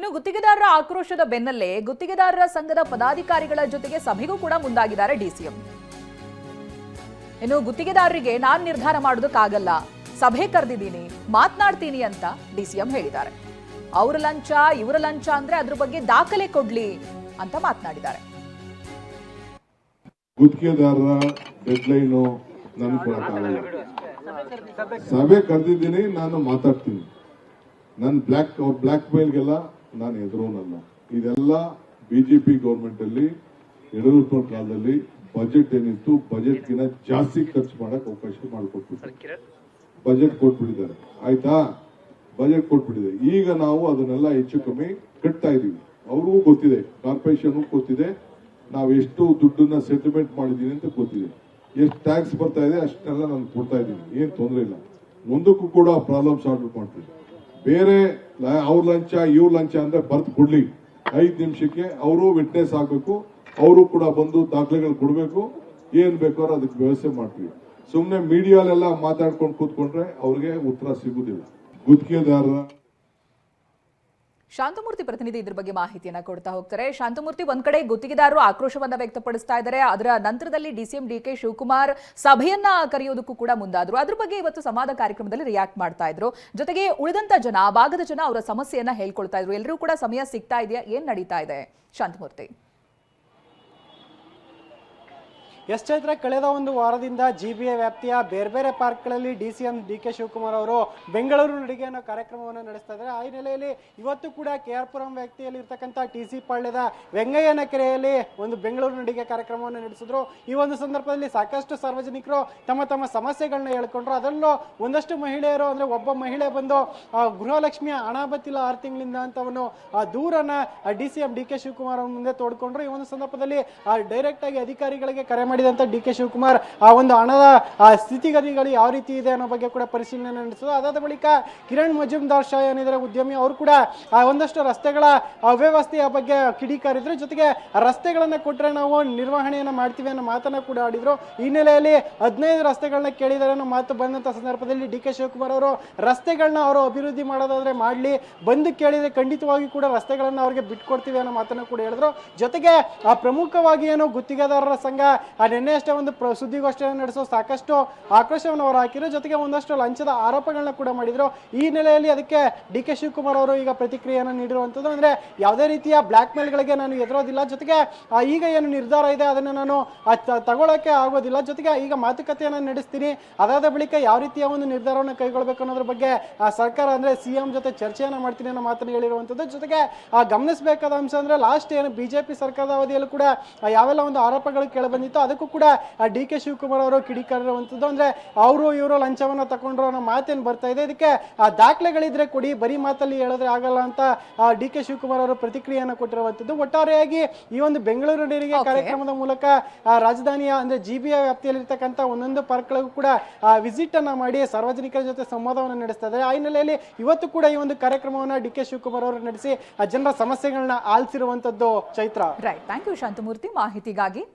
ಇನ್ನು ಗುತ್ತಿಗೆದಾರರ ಆಕ್ರೋಶದ ಬೆನ್ನಲ್ಲೇ ಗುತ್ತಿಗೆದಾರರ ಸಂಘದ ಪದಾಧಿಕಾರಿಗಳ ಜೊತೆಗೆ ಸಭೆಗೂ ಕೂಡ ಮುಂದಾಗಿದ್ದಾರೆ ಡಿಸಿಎಂ. ಇನ್ನು ಗುತ್ತಿಗೆದಾರರಿಗೆ ನಾನು ನಿರ್ಧಾರ ಮಾಡೋದಕ್ಕಾಗಲ್ಲ ಸಭೆ ಕರೆದಿದ್ದೀನಿ, ಮಾತನಾಡ್ತೀನಿ ಅಂತ ಡಿಸಿಎಂ ಹೇಳಿದ್ದಾರೆ. ಅವ್ರ ಲಂಚ, ಇವರ ಲಂಚ ಅಂದ್ರೆ ಅದ್ರ ಬಗ್ಗೆ ದಾಖಲೆ ಕೊಡ್ಲಿ ಅಂತ ಮಾತನಾಡಿದ್ದಾರೆ. ಗುತ್ತಿಗೆದಾರರ ಸಭೆ ಕರೆದಿದ್ದೀನಿ, ನಾನು ಮಾತಾಡ್ತೀನಿ. ನನ್ನ ಬ್ಲಾಕ್ ಬ್ಲ್ಯಾಕ್ ಮೇಲ್ಗೆಲ್ಲ ನಾನು ಎದುರೋನಲ್ಲ ಇದೆಲ್ಲ ಬಿಜೆಪಿ ಗೌರ್ಮೆಂಟ್ ಅಲ್ಲಿ ಯಡಿಯೂರಪ್ಪನ ಕಾಲದಲ್ಲಿ ಬಜೆಟ್ ಏನಿತ್ತು ಬಜೆಟ್ ಗಿನ ಜಾಸ್ತಿ ಖರ್ಚು ಮಾಡಕ್ ಅವಕಾಶ ಮಾಡಿಕೊಟ್ಬಿಟ್ಟು ಬಜೆಟ್ ಕೊಟ್ಬಿಟ್ಟಿದ್ದಾರೆ. ಆಯ್ತಾ? ಬಜೆಟ್ ಕೊಟ್ಬಿಟ್ಟಿದೆ. ಈಗ ನಾವು ಅದನ್ನೆಲ್ಲ ಹೆಚ್ಚು ಕಮ್ಮಿ ಕಟ್ತಾ ಇದೀವಿ. ಅವ್ರಿಗೂ ಗೊತ್ತಿದೆ ಕಾರ್ಪೊರೇಷನ್ ಗೊತ್ತಿದೆ. ನಾವು ಎಷ್ಟು ದುಡ್ಡನ್ನ ಸೆಟಲ್ಮೆಂಟ್ ಮಾಡಿದೀನಿ ಅಂತ ಗೊತ್ತಿದೆ. ಎಷ್ಟು ಟ್ಯಾಕ್ಸ್ ಬರ್ತಾ ಇದೆ ಅಷ್ಟನ್ನೆಲ್ಲ ನಾನು ಕೊಡ್ತಾ ಇದ್ದೀನಿ ಏನ್ ತೊಂದರೆ ಇಲ್ಲ. ಮುಂದಕ್ಕೂ ಕೂಡ ಪ್ರಾಬ್ಲಮ್ ಸಾಲ್ವ್ ಮಾಡ್ತೀವಿ ಬೇರೆ ಅವ್ರ ಲಂಚ, ಇವ್ರ ಲಂಚ ಅಂದ್ರೆ ಬರ್ತ್ ಕೊಡ್ಲಿ ಐದು ನಿಮಿಷಕ್ಕೆ ಅವರು ವಿಟ್ನೆಸ್ ಆಗಬೇಕು, ಅವರು ಕೂಡ ಬಂದು ದಾಖಲೆಗಳು ಕೊಡ್ಬೇಕು, ಏನ್ ಬೇಕಾದ್ರೂ ಅದಕ್ಕೆ ವ್ಯವಸ್ಥೆ ಮಾಡ್ತೀವಿ. ಸುಮ್ಮನೆ ಮೀಡಿಯಾಲೆಲ್ಲ ಮಾತಾಡ್ಕೊಂಡು ಕೂತ್ಕೊಂಡ್ರೆ ಅವ್ರಿಗೆ ಉತ್ತರ ಸಿಗುದಿಲ್ಲ. ಗುತ್ತಿಗೆದಾರರ ಶಾಂತಮೂರ್ತಿ ಪ್ರತಿನಿಧಿ ಇದ್ರ ಬಗ್ಗೆ ಮಾಹಿತಿಯನ್ನ ಕೊಡ್ತಾ ಹೋಗ್ತಾರೆ. ಶಾಂತಮೂರ್ತಿ ಒಂದ್ ಕಡೆ ಗುತ್ತಿಗೆದಾರರು ಆಕ್ರೋಶವನ್ನ ವ್ಯಕ್ತಪಡಿಸ್ತಾ ಇದ್ದಾರೆ ಅದರ ನಂತರದಲ್ಲಿ ಡಿಸಿಎಂ ಡಿ ಕೆ ಶಿವಕುಮಾರ್ ಸಭೆಯನ್ನ ಕರೆಯೋದಕ್ಕೂ ಕೂಡ ಮುಂದಾದ್ರು. ಅದ್ರ ಬಗ್ಗೆ ಇವತ್ತು ಸಂವಾದ ಕಾರ್ಯಕ್ರಮದಲ್ಲಿ ರಿಯಾಕ್ಟ್ ಮಾಡ್ತಾ ಇದ್ರು. ಜೊತೆಗೆ ಉಳಿದಂತ ಜನ, ಭಾಗದ ಜನ ಅವರ ಸಮಸ್ಯೆಯನ್ನ ಹೇಳ್ಕೊಳ್ತಾ ಇದ್ರು. ಎಲ್ಲರೂ ಕೂಡ ಸಮಯ ಸಿಗ್ತಾ ಇದೆಯಾ? ಏನ್ ನಡೀತಾ ಇದೆ? ಶಾಂತಮೂರ್ತಿ. ಎಸ್ ಚೈತ್ರ ಕಳೆದ ಒಂದು ವಾರದಿಂದ ಜಿ ಬಿ ಎ ವ್ಯಾಪ್ತಿಯ ಬೇರೆ ಬೇರೆ ಪಾರ್ಕ್ಗಳಲ್ಲಿ D C M D K Shivakumar ಅವರು ಬೆಂಗಳೂರು ನಡಿಗೆ ಅನ್ನೋ ಕಾರ್ಯಕ್ರಮವನ್ನು ನಡೆಸ್ತಾ ಇದ್ದಾರೆ. ಆ ಹಿನ್ನೆಲೆಯಲ್ಲಿ ಇವತ್ತು ಕೂಡ ಕೆ ಆರ್ ಪುರಂ ವ್ಯಾಪ್ತಿಯಲ್ಲಿ ಇರ್ತಕ್ಕಂಥ ಟಿ ಸಿ ಪಾಳ್ಯದ ವೆಂಗಯ್ಯನ ಕೆರೆಯಲ್ಲಿ ಒಂದು ಬೆಂಗಳೂರು ನಡಿಗೆ ಕಾರ್ಯಕ್ರಮವನ್ನು ನಡೆಸಿದ್ರು. ಈ ಒಂದು ಸಂದರ್ಭದಲ್ಲಿ ಸಾಕಷ್ಟು ಸಾರ್ವಜನಿಕರು ತಮ್ಮ ತಮ್ಮ ಸಮಸ್ಯೆಗಳನ್ನ ಹೇಳ್ಕೊಂಡ್ರು. ಅದರಲ್ಲೂ ಒಂದಷ್ಟು ಮಹಿಳೆಯರು ಅಂದ್ರೆ ಒಬ್ಬ ಮಹಿಳೆ ಬಂದು ಗೃಹಲಕ್ಷ್ಮಿಯ ಹಣ ಬತ್ತಿಲ್ಲ ಆರು ತಿಂಗಳಿಂದ ಅಂತ ಅವನು, ಆ, ದೂರನ್ನ D C M D K Shivakumar ಅವ್ರ ಮುಂದೆ ತೋಡ್ಕೊಂಡ್ರು. ಈ ಒಂದು ಸಂದರ್ಭದಲ್ಲಿ ಡೈರೆಕ್ಟ್ ಆಗಿ ಅಧಿಕಾರಿಗಳಿಗೆ ಕರೆ ಮಾಡಿದಂತ ಡಿ ಕೆ ಶಿವಕುಮಾರ್, ಆ ಒಂದು ಹಣದ ಸ್ಥಿತಿಗತಿಗಳು ಯಾವ ರೀತಿ ಇದೆ ಅನ್ನೋ ಬಗ್ಗೆ ಕೂಡ ಪರಿಶೀಲನೆ ನಡೆಸಿದ್ರು. ಅದಾದ ಬಳಿಕ ಕಿರಣ್ ಮಜುಮ್ದಾರ್ ಶಾ ಏನಿದ್ದಾರೆ, ಉದ್ಯಮಿ, ಅವರು ಕೂಡ ಆ ಒಂದಷ್ಟು ರಸ್ತೆಗಳ ಅವ್ಯವಸ್ಥೆಯ ಬಗ್ಗೆ ಕಿಡಿಕಾರಿದ್ರು. ಜೊತೆಗೆ ರಸ್ತೆಗಳನ್ನು ಕೊಟ್ರೆ ನಾವು ನಿರ್ವಹಣೆಯನ್ನು ಮಾಡ್ತೀವಿ ಅನ್ನೋ ಮಾತನ್ನ ಕೂಡ ಆಡಿದರು. ಹಿನ್ನೆಲೆಯಲ್ಲಿ ಹದಿನೈದು ರಸ್ತೆಗಳನ್ನ ಕೇಳಿದ್ದಾರೆ ಅನ್ನೋ ಮಾತು ಬಂದಂತ ಸಂದರ್ಭದಲ್ಲಿ ಡಿ ಕೆ ಶಿವಕುಮಾರ್ ಅವರು, ರಸ್ತೆಗಳನ್ನ ಅವರು ಅಭಿವೃದ್ಧಿ ಮಾಡೋದಾದ್ರೆ ಮಾಡಲಿ, ಬಂದು ಕೇಳಿದ್ರೆ ಖಂಡಿತವಾಗಿ ಕೂಡ ರಸ್ತೆಗಳನ್ನು ಅವ್ರಿಗೆ ಬಿಟ್ಕೊಡ್ತೀವಿ ಅನ್ನೋ ಮಾತನ್ನ ಕೂಡ ಹೇಳಿದ್ರು. ಜೊತೆಗೆ ಪ್ರಮುಖವಾಗಿ ಏನು ಗುತ್ತಿಗೆದಾರರ ಸಂಘ ಆ ನಿನ್ನೆ ಅಷ್ಟೇ ಒಂದು ಪ್ರ- ಸುದ್ದಿಗೋಷ್ಠಿಯನ್ನು ನಡೆಸೋ ಸಾಕಷ್ಟು ಆಕ್ರೋಶವನ್ನು ಅವರು ಹಾಕಿದ್ರು. ಜೊತೆಗೆ ಒಂದಷ್ಟು ಲಂಚದ ಆರೋಪಗಳನ್ನ ಕೂಡ ಮಾಡಿದ್ರು. ಈ ನೆಲೆಯಲ್ಲಿ ಅದಕ್ಕೆ ಡಿ ಕೆ ಶಿವಕುಮಾರ್ ಅವರು ಈಗ ಪ್ರತಿಕ್ರಿಯೆಯನ್ನು ನೀಡಿರುವಂತದ್ದು ಅಂದ್ರೆ ಯಾವುದೇ ರೀತಿಯ ಬ್ಲಾಕ್ ಮೇಲ್ಗಳಿಗೆ ನಾನು ಎದುರೋದಿಲ್ಲ. ಜೊತೆಗೆ ಈಗ ಏನು ನಿರ್ಧಾರ ಇದೆ ಅದನ್ನು ನಾನು ತಗೊಳ್ಳೋಕ್ಕೆ ಆಗೋದಿಲ್ಲ. ಜೊತೆಗೆ, ಈಗ ಮಾತುಕತೆಯನ್ನು ನಡೆಸ್ತೀನಿ. ಅದಾದ ಬಳಿಕ ಯಾವ ರೀತಿಯ ಒಂದು ನಿರ್ಧಾರವನ್ನು ಕೈಗೊಳ್ಳಬೇಕು ಅನ್ನೋದ್ರ ಬಗ್ಗೆ ಸರ್ಕಾರ ಅಂದ್ರೆ ಸಿಎಂ ಜೊತೆ ಚರ್ಚೆಯನ್ನು ಮಾಡ್ತೀನಿ ಅನ್ನೋ ಮಾತನ್ನು ಹೇಳಿರುವಂತದ್ದು ಜೊತೆಗೆ ಗಮನಿಸಬೇಕಾದ ಅಂಶ ಅಂದ್ರೆ ಲಾಸ್ಟ್ ಏನು ಬಿಜೆಪಿ ಸರ್ಕಾರದ ಅವಧಿಯಲ್ಲೂ ಕೂಡ ಯಾವೆಲ್ಲ ಒಂದು ಆರೋಪಗಳು ಕೇಳಿಬಂದಿತ್ತು ಅದಕ್ಕೂ ಕೂಡ ಡಿ ಕೆ ಶಿವಕುಮಾರ್ ಅವರು ಕಿಡಿಕಾರಿರುವಂಥದ್ದು ಅಂದ್ರೆ ಅವರು ಇವರು ಲಂಚವನ್ನ ತಗೊಂಡ್ರು ಅನ್ನೋ ಮಾತೇನು ಬರ್ತಾ ಇದೆ. ಇದಕ್ಕೆ ಆ ದಾಖಲೆಗಳಿದ್ರೆ ಕೊಡಿ ಬರೀ ಮಾತಲ್ಲಿ ಹೇಳಿದ್ರೆ ಆಗಲ್ಲ ಅಂತ ಡಿ ಕೆ ಶಿವಕುಮಾರ್ ಅವರು ಪ್ರತಿಕ್ರಿಯೆಯನ್ನು ಕೊಟ್ಟಿರುವಂತದ್ದು ಒಟ್ಟಾರೆಯಾಗಿ ಈ ಒಂದು ಬೆಂಗಳೂರು ನೀರಿಗೆ ಕಾರ್ಯಕ್ರಮದ ಮೂಲಕ ಆ, ರಾಜಧಾನಿಯ ಅಂದ್ರೆ ಜಿ ಬಿ ವ್ಯಾಪ್ತಿಯಲ್ಲಿರ್ತಕ್ಕಂಥ ಒಂದೊಂದು ಪಾರ್ಕ್ಗಳಿಗೂ ಕೂಡ ವಿಸಿಟ್ ಅನ್ನ ಮಾಡಿ ಸಾರ್ವಜನಿಕರ ಜೊತೆ ಸಂವಾದವನ್ನು ನಡೆಸ್ತಾ ಇದ್ದಾರೆ. ಆ ಹಿನ್ನೆಲೆಯಲ್ಲಿ ಇವತ್ತು ಕೂಡ ಈ ಒಂದು ಕಾರ್ಯಕ್ರಮವನ್ನು ಡಿ ಕೆ ಶಿವಕುಮಾರ್ ಅವರು ನಡೆಸಿ ಆ ಜನರ ಸಮಸ್ಯೆಗಳನ್ನ ಆಲಿಸಿರುವಂತದ್ದು Chaitra. Right thank you Shanthamurthy. ಮಾಹಿತಿಗಾಗಿ